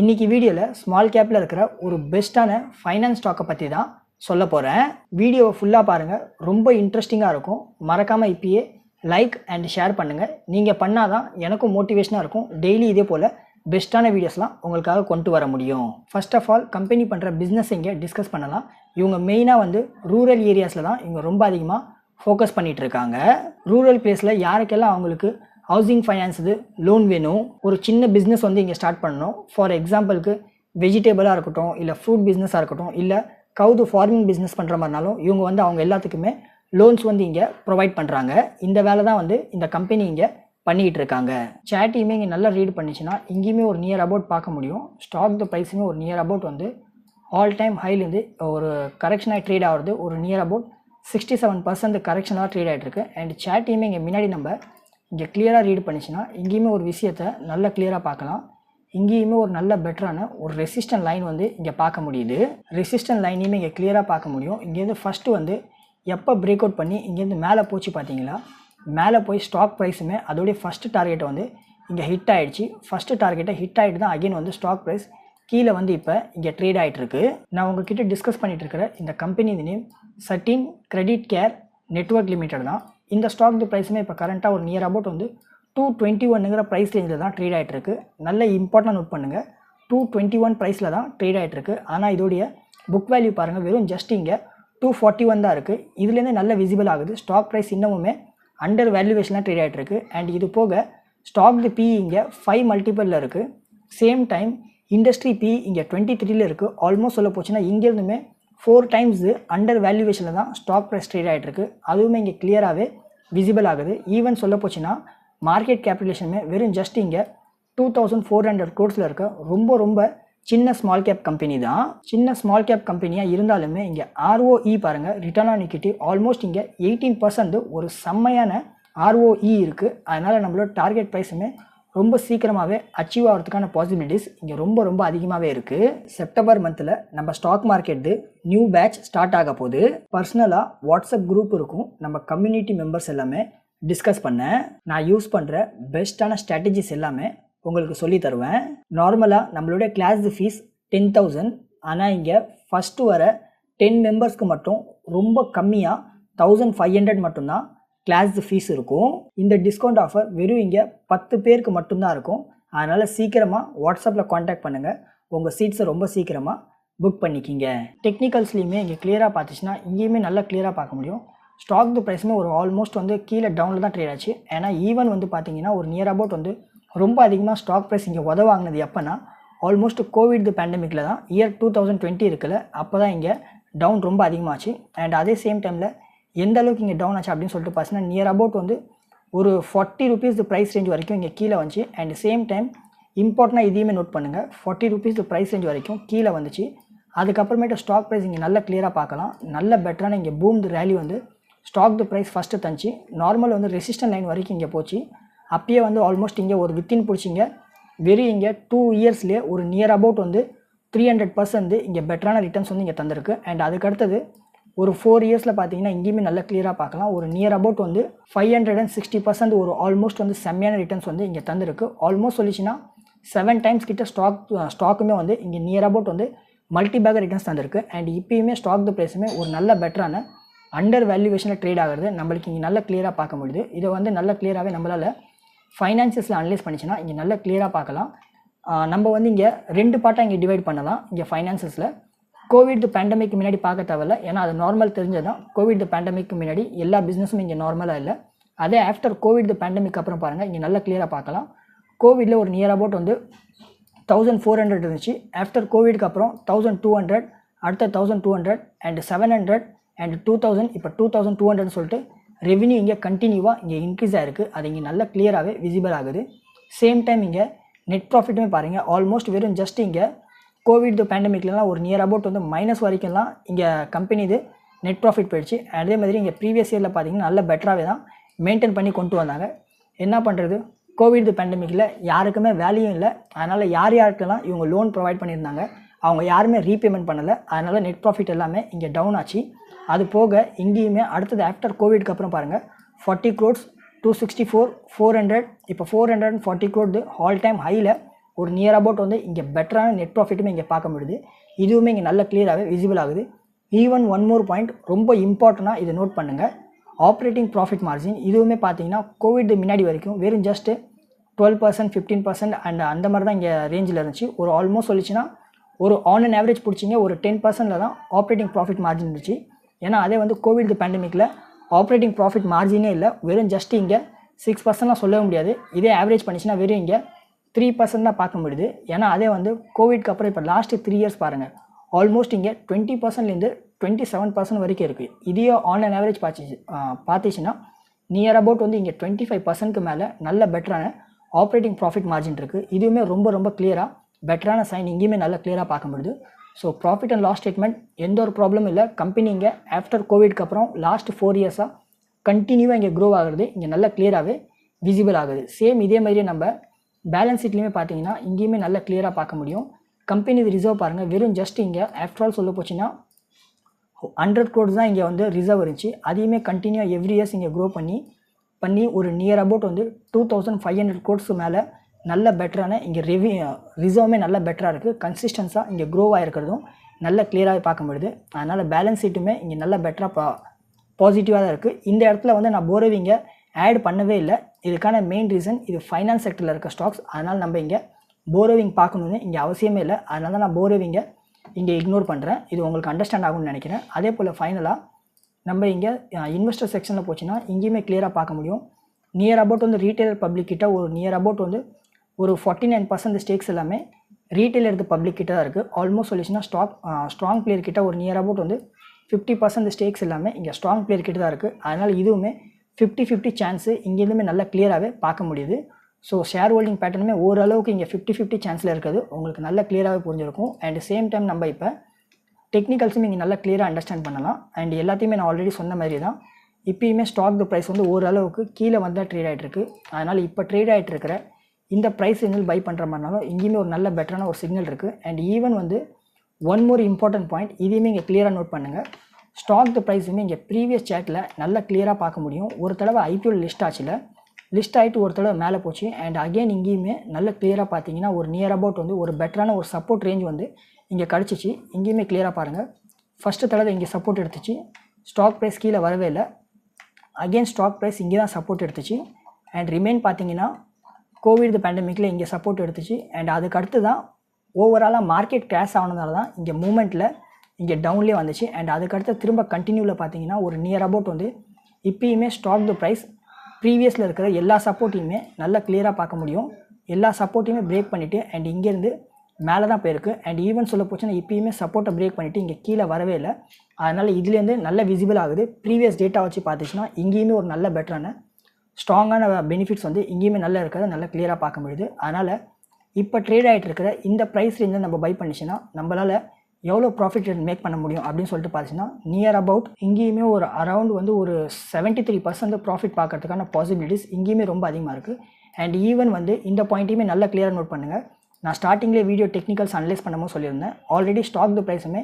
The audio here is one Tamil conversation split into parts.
இன்றைக்கி வீடியோவில் ஸ்மால் கேப்பில் இருக்கிற ஒரு பெஸ்ட்டான ஃபைனான்ஸ் ஸ்டாக்கை பற்றி தான் சொல்ல போகிறேன் வீடியோவை ஃபுல்லாக பாருங்கள் ரொம்ப இன்ட்ரெஸ்டிங்காக இருக்கும். மறக்காமல் இப்பயே லைக் அண்ட் ஷேர் பண்ணுங்கள் நீங்கள் பண்ணால் தான் எனக்கும் மோட்டிவேஷனாக இருக்கும். டெய்லி இதே போல் பெஸ்ட்டான வீடியோஸ்லாம் உங்களுக்காக கொண்டு வர முடியும். ஃபர்ஸ்ட் ஆஃப் ஆல் கம்பெனி பண்ணுற பிஸ்னஸ் இங்கே டிஸ்கஸ் பண்ணலாம். இவங்க மெயினாக வந்து ரூரல் ஏரியாஸில் தான் இவங்க ரொம்ப அதிகமாக ஃபோக்கஸ் பண்ணிகிட்ருக்காங்க ரூரல் பிளேஸில் யாருக்கெல்லாம் அவங்களுக்கு ஹவுசிங் ஃபைனான்ஸ் இது லோன் வேணும். ஒரு சின்ன பிஸ்னஸ் வந்து இங்கே ஸ்டார்ட் பண்ணணும். ஃபார் எக்ஸாம்பிளுக்கு வெஜிடேபிளாக இருக்கட்டும் இல்லை ஃப்ரூட் பிஸ்னஸாக இருக்கட்டும் இல்லை கவுது ஃபார்மிங் பிஸ்னஸ் பண்ணுற மாதிரினாலும் இவங்க வந்து அவங்க எல்லாத்துக்குமே லோன்ஸ் வந்து இங்கே ப்ரொவைட் பண்ணுறாங்க இந்த வேலை தான் வந்து இந்த கம்பெனி இங்கே பண்ணிகிட்டு இருக்காங்க. சேட்டையுமே இங்கே நல்லா ரீட் பண்ணிச்சுன்னா இங்கேயுமே ஒரு நியர் அபவுட் பார்க்க முடியும். ஸ்டாக் த ப்ரைஸுமே ஒரு நியர் அபவுட் வந்து ஆல் டைம் ஹைலேருந்து ஒரு கரெக்ஷனாக ட்ரேட் ஆகிறது ஒரு near about sixty seven percent கரெக்ஷனாக trade ஆகிட்டு இருக்கு. அண்ட் சேட்டையுமே இங்கே முன்னாடி நம்ம இங்கே கிளியராக ரீட் பண்ணிச்சுன்னா இங்கேயுமே ஒரு விஷயத்தை நல்லா கிளியராக பார்க்கலாம். இங்கேயுமே ஒரு நல்ல பெட்டரான ஒரு ரெசிஸ்டன்ட் லைன் வந்து இங்கே பார்க்க முடியுது. ரெசிஸ்டன்ட் லைனையுமே இங்கே கிளியராக பார்க்க முடியும். இங்கேருந்து ஃபஸ்ட்டு வந்து எப்போ பிரேக் அவுட் பண்ணி இங்கேருந்து மேலே போச்சு பார்த்தீங்களா? மேலே போய் ஸ்டாக் ப்ரைஸுமே அதோடைய ஃபஸ்ட்டு டார்கெட்டை வந்து இங்கே ஹிட் ஆகிடுச்சு ஃபஸ்ட்டு டார்கெட்டை ஹிட் ஆகிட்டு தான் அகைன் வந்து ஸ்டாக் ப்ரைஸ் கீழே வந்து இப்போ இங்கே ட்ரேட் ஆகிட்டுருக்கு நான் உங்ககிட்ட டிஸ்கஸ் பண்ணிகிட்டு இருக்கிற இந்த company name Satin credit care network limited தான். இந்த ஸ்டாக் ப்ரைஸுமே இப்போ கரண்ட்டாக ஒரு நியர் அபவுட் வந்து டூ டுவெண்ட்டி ஒன்னுங்கிற ப்ரைஸ் ரேஞ்சில் தான் ட்ரேட் ஆகிட்டுருக்கு நல்ல இம்பார்ட்டன்ட் நோட் பண்ணுங்கள் டூ டுவெண்ட்டி ஒன் ப்ரைஸில் தான் ட்ரேட் ஆகிட்டு ஆனால் இதோடைய புக் வேல்யூ பாருங்கள் வெறும் ஜஸ்ட் இங்கே டூ ஃபார்ட்டி ஒன் தான் இருக்குது இதுலேருந்து நல்ல விசிபிள் ஆகுது. ஸ்டாக் ப்ரைஸ் இன்னமுமே அண்டர் வேல்யூவேஷனாக ட்ரேட் ஆகிட்டு அண்ட் இது போக ஸ்டாக் தி பி இங்கே ஃபைவ் மல்டிபிளில் இருக்குது சேம் டைம் இண்டஸ்ட்ரி பி இங்கே டுவெண்ட்டி த்ரீல இருக்குது ஆல்மோஸ்ட் சொல்ல போச்சுன்னா இங்கேருந்துமே ஃபோர் டைம்ஸ் அண்டர் வேல்யூவேஷனில் தான் ஸ்டாக் ப்ரைஸ் ட்ரேட் ஆகிட்டு இருக்குது அதுவுமே இங்கே கிளியராகவே விசிபிள் ஆகுது. ஈவன் சொல்ல போச்சுன்னா மார்க்கெட் கேபிடலேஷனுமே வெறும் ஜஸ்ட் இங்கே டூ தௌசண்ட் ஃபோர் ஹண்ட்ரட் க்ரோட்ஸில் இருக்க ரொம்ப ரொம்ப சின்ன ஸ்மால் கேப் கம்பெனி தான். சின்ன ஸ்மால் கேப் கம்பெனியாக இருந்தாலுமே இங்கே ஆர்ஓஇ பாருங்கள் ரிட்டர்ன் ஆன் இக்விட்டி ஆல்மோஸ்ட் இங்கே எயிட்டீன் பர்சன்ட் ஒரு செம்மையான ஆர்ஓஇ இருக்குது அதனால் நம்மளோட டார்கெட் ப்ரைஸுமே ரொம்ப சீக்கிரமாகவே அச்சீவ் ஆகிறதுக்கான பாசிபிலிட்டிஸ் இங்கே ரொம்ப ரொம்ப அதிகமாகவே இருக்குது செப்டம்பர் மந்தில் நம்ம stock market new batch start ஆக போகுது. பர்சனலாக வாட்ஸ்அப் குரூப் இருக்கும். நம்ம கம்யூனிட்டி மெம்பர்ஸ் எல்லாமே டிஸ்கஸ் பண்ணேன் நான் யூஸ் பண்ணுற பெஸ்ட்டான ஸ்ட்ராட்டஜிஸ் எல்லாமே உங்களுக்கு சொல்லி தருவேன். நார்மலாக நம்மளுடைய கிளாஸ் ஃபீஸ் டென் தௌசண்ட் ஆனால் இங்கே ஃபஸ்ட்டு வர டென் மெம்பர்ஸ்க்கு மட்டும் ரொம்ப கம்மியாக தௌசண்ட் ஃபைவ் ஹண்ட்ரட் மட்டும்தான் கிளாஸ் ஃபீஸ் இருக்கும். இந்த டிஸ்கவுண்ட் ஆஃபர் வெறும் இங்கே பத்து பேருக்கு மட்டும்தான் இருக்கும். அதனால் சீக்கிரமாக வாட்ஸ்அப்பில் காண்டாக்ட் பண்ணுங்கள் உங்கள் சீட்ஸை ரொம்ப சீக்கிரமாக புக் பண்ணிக்கிங்க. டெக்னிக்கல்ஸ்லையுமே இங்கே கிளியராக பார்த்துச்சுன்னா இங்கேயுமே நல்லா கிளியராக பார்க்க முடியும். ஸ்டாக் த ப்ரைஸுமே ஒரு ஆல்மோஸ்ட் வந்து கீழே டவுனில் தான் ட்ரேட் ஆச்சு. ஏன்னா ஈவன் வந்து பார்த்தீங்கன்னா ஒரு நியர் அபவுட் வந்து ரொம்ப அதிகமாக ஸ்டாக் ப்ரைஸ் இங்கே உதவாங்கினது எப்போனா ஆல்மோஸ்ட் கோவிட் பேண்டமிக்கில் தான் இயர் டூ தௌசண்ட் டுவெண்ட்டி இருக்குல்ல அப்போ தான் இங்கே டவுன் ரொம்ப அதிகமாச்சு. அண்ட் அதே சேம் டைமில் எந்த அளவுக்கு இங்கே டவுன் ஆச்சு அப்படின்னு சொல்லிட்டு பார்த்தீங்கன்னா நியர் அபவுட் வந்து ஒரு ஃபார்ட்டி ருபீஸ் ப்ரைஸ் ரேஞ்ச் வரைக்கும் இங்கே கீழே வந்துச்சு. அண்ட் சேம் டைம் இம்பார்ட்டனாக இதையுமே நோட் பண்ணுங்கள் ஃபார்ட்டி ருபீஸ் ப்ரைஸ் ரேஞ்ச் வரைக்கும் கீழே வந்துச்சு. அதுக்கப்புறமேட்டு ஸ்டாக் ப்ரைஸ் இங்கே நல்ல கிளியராக பார்க்கலாம். நல்ல பெட்டரான இங்கே பூம் ரேலி வந்து ஸ்டாக் தி ப்ரைஸ் ஃபஸ்ட்டு தந்துச்சு. நார்மல் வந்து ரெசிஸ்டன் லைன் வரைக்கும் இங்கே போச்சு. அப்பயே வந்து ஆல்மோஸ்ட் இங்கே ஒரு வித்தின் பிடிச்சிங்க. வெறும் இங்கே டூ இயர்ஸ்லேயே ஒரு நியர் அபவுட் வந்து த்ரீ ஹண்ட்ரட் பர்சன்ட் இங்கே பெட்டரான ரிட்டர்ன்ஸ் வந்து இங்கே தந்திருக்கு. அண்ட் அதுக்கடுத்தது ஒரு ஃபோர் இயர்ஸில் பார்த்தீங்கன்னா இங்கேயுமே நல்லா கிளியராக பார்க்கலாம். ஒரு நியர் அபவுட் வந்து five hundred and sixty percent ஒரு ஆல்மோஸ்ட் வந்து செம்மையான ரிட்டர்ன்ஸ் வந்து இங்கே தந்திருக்கு. ஆல்மோஸ்ட் சொல்லிச்சுன்னா செவன் டைம்ஸ் கிட்ட ஸ்டாக் ஸ்டாக்குமே வந்து இங்கே நியர் அபவுட் வந்து மல்டி பேக் ரிட்டர்ன்ஸ் தந்திருக்கு. அண்ட் இப்பயுமே ஸ்டாக் த ப்ரைஸுமே ஒரு நல்ல பெட்டரான அண்டர் வேல்யூவேஷனில் ட்ரேட் ஆகிறது நம்மளுக்கு இங்கே நல்லா கிளியராக பார்க்க முடியுது. இதை வந்து நல்ல கிளியராகவே நம்மளால் ஃபைனான்சியஸில் அனலைஸ் பண்ணிச்சுன்னா இங்கே நல்ல கிளியராக பார்க்கலாம். நம்ம வந்து இங்கே ரெண்டு பார்ட்டாக இங்கே டிவைட் பண்ணலாம். இங்கே ஃபைனான்சஸில் கோவிட் பேண்டமிக் முன்னாடி பார்க்க தேவையில்ல. ஏன்னா அது நார்மல் தெரிஞ்சது தான் கோவிட் பேண்டமிக் முன்னாடி எல்லா பிஸ்னஸும் இங்கே நார்மலாக இல்லை. அதே ஆஃப்டர் கோவிட் பேண்டமிக் அப்புறம் பாருங்கள் இங்கே நல்லா கிளியராக பார்க்கலாம். கோவிடில் ஒரு நியர் அபவுட் வந்து தௌசண்ட் ஃபோர் ஹண்ட்ரட் இருந்துச்சு. ஆஃப்டர் கோவிட்க்கு அப்புறம் தௌசண்ட் டூ ஹண்ட்ரட் அடுத்த thousand two hundred and seven hundred and two thousand இப்போ டூ தௌசண்ட் டூ ஹண்ட்ரட்னு சொல்லிட்டு ரெவன்யூ இங்கே கண்டினியூவாக இங்கே இன்க்ரீஸ் ஆகிருக்கு அது இங்கே நல்லா கிளியராகவே விசிபிள் ஆகுது. சேம் டைம் இங்கே நெட் ப்ராஃபிட்டுமே பாருங்கள் ஆல்மோஸ்ட் வெறும் ஜஸ்ட் இங்கே கோவிட் பேண்டமிக்லலாம் ஒரு நியர் அபவுட் வந்து மைனஸ் வரைக்கும்லாம் இங்கே கம்பெனி இது நெட் ப்ராஃபிட் போயிடுச்சு. அதே மாதிரி இங்கே ப்ரீவியஸ் இயரில் பார்த்தீங்கன்னா நல்ல பெட்டராகவே தான் மெயின்டைன் பண்ணி கொண்டு வந்தாங்க. என்ன பண்ணுறது கோவிட் பேண்டமிக்கில் யாருக்குமே வேல்யூ இல்லை. அதனால் யார் யாருக்கெல்லாம் இவங்க லோன் ப்ரொவைட் பண்ணியிருந்தாங்க அவங்க யாருமே ரீபேமெண்ட் பண்ணலை. அதனால் நெட் ப்ராஃபிட் எல்லாமே இங்கே டவுன் ஆச்சு. அது போக இங்கேயுமே அடுத்தது ஆஃப்டர் கோவிட்க்கு அப்புறம் பாருங்கள் forty crores two sixty four four hundred இப்போ four hundred and forty crore all time ஹையில் ஒரு நியர் அபவுட் வந்து இங்கே பெட்டரான நெட் ப்ராஃபிட்டுமே இங்கே பார்க்க முடியுது. இதுவுமே இங்கே நல்ல கிளியராகவே விசிபிள் ஆகுது. ஈவன் ஒன் மோர் பாயிண்ட் ரொம்ப இம்பார்ட்டண்ட்டாக இதை நோட் பண்ணுங்கள் ஆப்ரேட்டிங் ப்ராஃபிட் மார்ஜின் இதுவுமே பார்த்தீங்கன்னா கோவிட் முன்னாடி வரைக்கும் வெறும் just twelve percent fifteen percent and அந்த மாதிரி தான் இங்கே ரேஞ்சில் இருந்துச்சு. ஒரு ஆல்மோஸ்ட் சொல்லிச்சுன்னா ஒரு ஆன் அண்ட் ஆவரேஜ் பிடிச்சிங்க ஒரு டென் பர்சன்டில் தான் ஆப்ரேட்டிங் ப்ராஃபிட் மார்ஜின் இருந்துச்சு. ஏன்னா அதே வந்து கோவிட் பேண்டமிக்கில் ஆப்ரேட்டிங் ப்ராஃபிட் மார்ஜினே இல்லை வெறும் ஜஸ்ட் இங்கே சிக்ஸ் பர்சன்ட்லாம் சொல்லவே முடியாது. இதே ஆவரேஜ் பண்ணிச்சுன்னா வெறும் இங்கே த்ரீ பர்சன்ட் தான் பார்க்க முடியுது. ஏன்னா அதே வந்து கோவிட்க்கு அப்புறம் இப்போ லாஸ்ட்டு த்ரீ இயர்ஸ் பாருங்கள் ஆல்மோஸ்ட் இங்கே டுவெண்ட்டி பர்சன்ட்லேருந்து டுவெண்ட்டி செவன் பர்சன்ட் வரைக்கும் இருக்குது இதே ஆன்லைன் ஆவரேஜ் பார்த்து பார்த்துச்சுன்னா நியர் அபவுட் வந்து இங்கே டுவெண்ட்டி ஃபைவ் பர்சன்ட்க்கு மேலே நல்ல பெட்டரான ஆப்ரேட்டிங் ப்ராஃபிட் மார்ஜின் இருக்குது இதுவுமே ரொம்ப ரொம்ப கிளியராக பெட்டரான சைன் இங்கேயுமே நல்லா கிளியராக பார்க்க முடியுது. So profit and loss statement எந்த ஒரு ப்ராப்ளமும் இல்லை. கம்பெனி இங்கே ஆஃப்டர் கோவிட்க்கு அப்புறம் லாஸ்ட் ஃபோர் இயர்ஸாக கண்டினியூவாக இங்கே க்ரோ ஆகுறது இங்கே நல்லா கிளியராகவே விசிபிள் ஆகுது. சேம் இதே மாதிரியே நம்ம பேலன்ஸ் ஷீட்லேயுமே பார்த்தீங்கன்னா இங்கேயுமே நல்லா கிளியராக பார்க்க முடியும். கம்பெனி ரிசர்வ் பாருங்கள் வெறும் ஜஸ்ட் இங்கே ஆஃப்டர் ஆல் சொல்ல போச்சுன்னா ஹண்ட்ரட் கோட்ஸ் தான் இங்கே வந்து ரிசர்வ் இருந்துச்சு. அதையுமே கண்டினியூ எவ்ரி இயர்ஸ் இங்கே க்ரோ பண்ணி பண்ணி ஒரு நியர் அபவுட் வந்து two thousand five hundred crores மேலே நல்ல பெட்டரான இங்கே ரெவி ரிசர்வுமே நல்ல பெட்டராக இருக்குது கன்சிஸ்டன்ஸாக இங்கே க்ரோ ஆகிருக்கிறதும் நல்ல கிளியராக பார்க்க முடியுது. அதனால் பேலன்ஸ் ஷீட்டுமே இங்கே நல்ல பெட்டராக பா பாசிட்டிவாக தான் இருக்குது இந்த இடத்துல வந்து நான் போரவிங்க ஆட் பண்ணவே இல்லை. இதுக்கான மெயின் ரீசன் இது ஃபைனான்ஸ் செக்டரில் இருக்க ஸ்டாக்ஸ் அதனால் நம்ம இங்கே போரோவிங் பார்க்கணுன்னு இங்கே அவசியமே இல்லை. அதனால தான் நான் போரோவிங்கை இங்கே இக்னோர் பண்ணுறேன் இது உங்களுக்கு அண்டர்ஸ்டாண்ட் ஆகும்னு நினைக்கிறேன். அதே போல் ஃபைனலாக நம்ம இங்கே இன்வெஸ்டர் செக்ஷனில் போச்சுன்னா இங்கேயுமே கிளியராக பார்க்க முடியும். நியர் அபவுட் வந்து ரீட்டைலர் பப்ளிக் கிட்ட ஒரு நியர் அபவுட் வந்து ஒரு ஃபார்ட்டி நைன் பர்சன்ட் ஸ்டேக்ஸ் எல்லாமே ரீட்டைல் எடுத்து பப்ளிக் கிட்ட தான் இருக்குது ஆல்மோஸ்ட் சொல்லிச்சுன்னா ஸ்டாக் ஸ்ட்ராங் பிளேயர் கிட்ட ஒரு நியர் அபவுட் வந்து ஃபிஃப்டி பர்சன்ட் ஸ்டேக்ஸ் எல்லாமே இங்கே ஸ்ட்ராங் பிளேயர் கிட்ட தான் இருக்குது அதனால் இதுவுமே ஃபிஃப்டி ஃபிஃப்டி சான்ஸு இங்கேருந்துமே நல்லா கிளியராகவே பார்க்க முடியுது. ஸோ ஷேர் ஹோல்டிங் பேட்டர்னுமே ஓரளவுக்கு இங்கே ஃபிஃப்டி ஃபிஃப்டி சான்ஸில் இருக்குது. உங்களுக்கு நல்லா கிளியராகவே புரிஞ்சிருக்கும். அண்ட் சேம் டைம் நம்ம இப்போ டெக்னிக்கல்ஸும் இங்கே நல்லா கிளியராக அண்டர்ஸ்டாண்ட் பண்ணலாம். அண்ட் எல்லாத்தையுமே நான் ஆல்ரெடி சொன்ன மாதிரி தான். இப்பயுமே ஸ்டாக் ப்ரைஸ் வந்து ஓரளவுக்கு கீழே வந்தால் ட்ரேட் ஆகிட்டு இருக்கு. அதனால் இப்போ ட்ரேட் ஆகிட்டு இருக்கிற இந்த ப்ரைஸ் சிக்னல் பை பண்ணுற மாதிரினாலும் இங்கேயுமே ஒரு நல்ல பெட்டரான ஒரு சிக்னல் இருக்குது அண்ட் ஈவன் வந்து ஒன் மோர் இம்பார்ட்டன்ட் பாயிண்ட் இதையுமே இங்கே கிளியராக நோட் பண்ணுங்கள் ஸ்டாக் த ப்ரைஸுமே இங்கே ப்ரீவியஸ் சேட்டில் நல்லா கிளியராக பார்க்க முடியும். ஒரு தடவை ஐபிஓ லிஸ்ட் ஆச்சுல. லிஸ்ட் ஆகிட்டு ஒரு தடவை மேலே போச்சு. அண்ட் அகைன் இங்கேயுமே நல்ல கிளியராக பார்த்தீங்கன்னா ஒரு நியர் அபவுட் வந்து ஒரு பெட்டரான ஒரு சப்போர்ட் ரேஞ்ச் வந்து இங்கே கிடச்சிச்சு. இங்கேயுமே கிளியராக பாருங்கள் ஃபஸ்ட்டு தடவை இங்கே சப்போர்ட் எடுத்துச்சு. ஸ்டாக் ப்ரைஸ் கீழே வரவே இல்லை. அகெயின் ஸ்டாக் ப்ரைஸ் இங்கே தான் சப்போர்ட் எடுத்துச்சு. அண்ட் ரிமைன் பார்த்தீங்கன்னா கோவிட் பேண்டமிக்கில் இங்கே சப்போர்ட் எடுத்துச்சு. அண்ட் அதுக்கு அடுத்து தான் ஓவராலாக மார்க்கெட் கிராஷ் ஆனதால தான் இங்கே மூமெண்ட்டில் இங்கே டவுன்லேயே வந்துச்சு. அண்ட் அதுக்கடுத்து திரும்ப கண்டினியூவில் பார்த்தீங்கன்னா ஒரு நியர் அபவுட் வந்து இப்பயுமே ஸ்டாக் த ப்ரைஸ் ப்ரீவியஸில் இருக்கிற எல்லா சப்போர்ட்டையுமே நல்லா கிளியராக பார்க்க முடியும். எல்லா சப்போர்ட்டையுமே பிரேக் பண்ணிவிட்டு அண்ட் இங்கேருந்து மேலே தான் போயிருக்கு. அண்ட் ஈவன் சொல்ல போச்சுன்னா இப்பயுமே சப்போர்ட்டை பிரேக் பண்ணிவிட்டு இங்கே கீழே வரவே இல்லை. அதனால் இதுலேருந்து நல்ல விசிபிள் ஆகுது. ப்ரீவியஸ் டேட்டா வச்சு பார்த்துச்சுன்னா இங்கேயுமே ஒரு நல்ல பெட்டரான ஸ்ட்ராங்கான பெனிஃபிட்ஸ் வந்து இங்கேயுமே நல்லா இருக்கிறத நல்லா கிளியராக பார்க்க முடியுது. அதனால் இப்போ ட்ரேட் ஆகிட்டு இருக்கிற இந்த ப்ரைஸ் ரேஞ்சில் நம்ம பை பண்ணிச்சுன்னா நம்மளால் எவ்வளோ ப்ராஃபிட் மேக் பண்ண முடியும் அப்படின்னு சொல்லிட்டு பார்த்தீங்கன்னா நியர் அபவுட் இங்கேயுமே ஒரு அரவுண்ட் வந்து ஒரு செவன்ட்டி த்ரீ பர்சன்ட் ப்ராஃபிட் பார்க்கறதுக்கான பாசிபிலிட்டிஸ் இங்கேயுமே ரொம்ப அதிகமாக இருக்குது அண்ட் ஈவன் வந்து இந்த பாயிண்ட்டையுமே நல்லா கிளியராக நோட் பண்ணுங்கள் நான் ஸ்டார்டிங்லேயே வீடியோ டெக்னிக்கல்ஸ் அனலைஸ் பண்ணும்போது சொல்லியிருந்தேன். ஆல்ரெடி ஸ்டாக் த ப்ரைஸுமே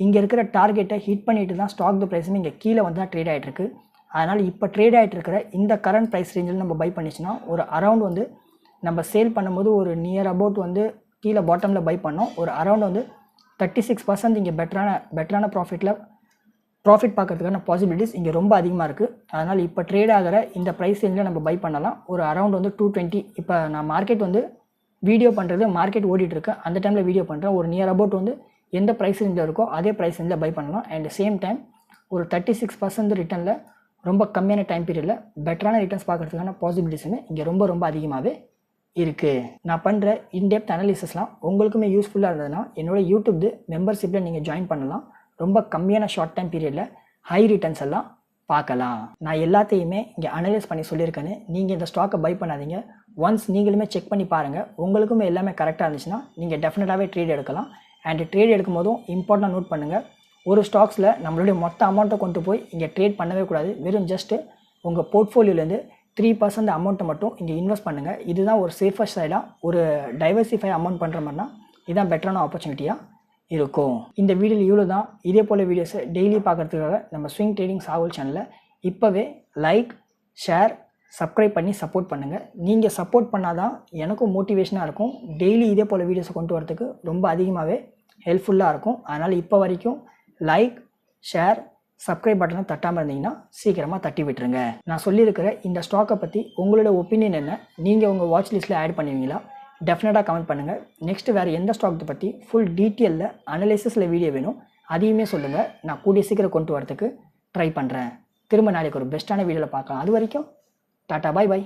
இங்கே இருக்கிற டார்கெட்டை ஹிட் பண்ணிட்டு தான் ஸ்டாக் த ப்ரைஸுமே இங்கே கீழே வந்து தான் ட்ரேட் ஆகிட்டு இருக்கு. அதனால் இப்போ ட்ரேட் ஆகிட்டு இருக்கிற இந்த கரண்ட் ப்ரைஸ் ரேஞ்சில் நம்ம பை பண்ணிச்சுன்னா ஒரு அரவுண்ட் வந்து நம்ம சேல் பண்ணும்போது ஒரு நியர் அபவுட் வந்து கீழே பாட்டமில் பை பண்ணோம். ஒரு அரவுண்ட் வந்து தேர்ட்டி சிக்ஸ் பர்சன்ட் இங்கே பெட்டரான பெட்டரான ப்ராஃபிட்டில் ப்ராஃபிட் பார்க்கறதுக்கான பாசிபிலிட்டிஸ் இங்கே ரொம்ப அதிகமாக இருக்குது அதனால் இப்போ ட்ரேட் ஆகிற இந்த ப்ரைஸ் ரேஞ்சில் நம்ம பை பண்ணலாம். ஒரு அரௌண்ட் வந்து டூ டுவெண்ட்டி இப்போ நான் மார்க்கெட் வந்து வீடியோ பண்ணுறது மார்க்கெட் ஓடிட்டு அந்த டைமில் வீடியோ பண்ணுறேன் ஒரு நியர் அபவுட் வந்து எந்த ப்ரைஸ் ரேஞ்சில் இருக்கோ அதே ப்ரைஸ் ரேஞ்சில் பை பண்ணலாம். அண்ட் சேம் டைம் ஒரு தேர்ட்டி சிக்ஸ் பர்சன்ட் ரிட்டனில் ரொம்ப கம்மியான டைம் பீரியடில் பெட்டரான ரிட்டர்ன்ஸ் பார்க்கறதுக்கான பாசிபிலிட்டிஸுமே இங்கே ரொம்ப ரொம்ப அதிகமாகவே இருக்குது நான் பண்ணுற இன்டெப்த் அனாலிசஸ்லாம் உங்களுக்குமே யூஸ்ஃபுல்லாக இருந்ததுன்னா என்னோட யூடியூப் மெம்பர்ஷிப்பில் நீங்கள் ஜாயின் பண்ணலாம். ரொம்ப கம்மியான ஷார்ட் டைம் பீரியடில் ஹை ரிட்டர்ன்ஸ் எல்லாம் பார்க்கலாம். நான் எல்லாத்தையுமே இங்கே அனலைஸ் பண்ணி சொல்லியிருக்கேன்னு நீங்கள் இந்த ஸ்டாக்கை பை பண்ணாதீங்க. ஒன்ஸ் நீங்களுமே செக் பண்ணி பாருங்கள் உங்களுக்குமே எல்லாமே கரெக்டாக இருந்துச்சுன்னா நீங்கள் டெஃபினட்டாகவே ட்ரேட் எடுக்கலாம். அண்ட் ட்ரேட் எடுக்கும் போதும் இம்பார்ட்டண்டாக நோட் பண்ணுங்கள் ஒரு ஸ்டாக்ஸில் நம்மளுடைய மொத்த அமௌண்ட்டை கொண்டு போய் இங்கே ட்ரேட் பண்ணவே கூடாது. வெறும் ஜஸ்ட்டு உங்கள் போர்ட்ஃபோலியோலேருந்து த்ரீ பர்சன்ட் அமௌண்ட்டை மட்டும் இங்கே இன்வெஸ்ட் பண்ணுங்கள் இதுதான் ஒரு சேஃபஸ்ட் சைடாக ஒரு டைவர்சிஃபை அமௌண்ட் பண்ணுற மாதிரினா இதுதான் பெட்டரான ஆப்பர்ச்சுனிட்டியாக இருக்கும். இந்த வீடியோவில் இவ்வளோ தான் இதே போல் வீடியோஸை டெய்லி பார்க்குறதுக்காக நம்ம ஸ்விங் ட்ரேடிங் சாகுல் சேனலை இப்போவே லைக் ஷேர் சப்ஸ்கிரைப் பண்ணி சப்போர்ட் பண்ணுங்கள் நீங்கள் சப்போர்ட் பண்ணால் தான் எனக்கும் மோட்டிவேஷனாக இருக்கும். டெய்லி இதே போல் வீடியோஸை கொண்டு வரதுக்கு ரொம்ப அதிகமாகவே ஹெல்ப்ஃபுல்லாக இருக்கும். அதனால் இப்போ வரைக்கும் லைக் ஷேர் சப்ஸ்கிரைப் பட்டனை தட்டாமல் இருந்தீங்கன்னா சீக்கிரமாக தட்டி விட்டுருங்க. நான் சொல்லியிருக்கிற இந்த ஸ்டாக்கை பற்றி உங்களோட ஒப்பீனியன் என்ன? நீங்கள் உங்கள் வாட்ச் லிஸ்ட்டில் ஆட் பண்ணுவீங்களா? டெஃபினட்டாக கமெண்ட் பண்ணுங்கள் நெக்ஸ்ட் வேறு எந்த ஸ்டாக்கை பற்றி ஃபுல் டீட்டெயிலில் அனலைசிஸில் வீடியோ வேணும் அதையுமே சொல்லுங்கள் நான் கூடிய சீக்கிரம் கொண்டு வரதுக்கு ட்ரை பண்ணுறேன் திரும்ப நாளைக்கு ஒரு பெஸ்ட்டான வீடியோவில் பார்க்கலாம். அது வரைக்கும் டாட்டா பாய் பாய்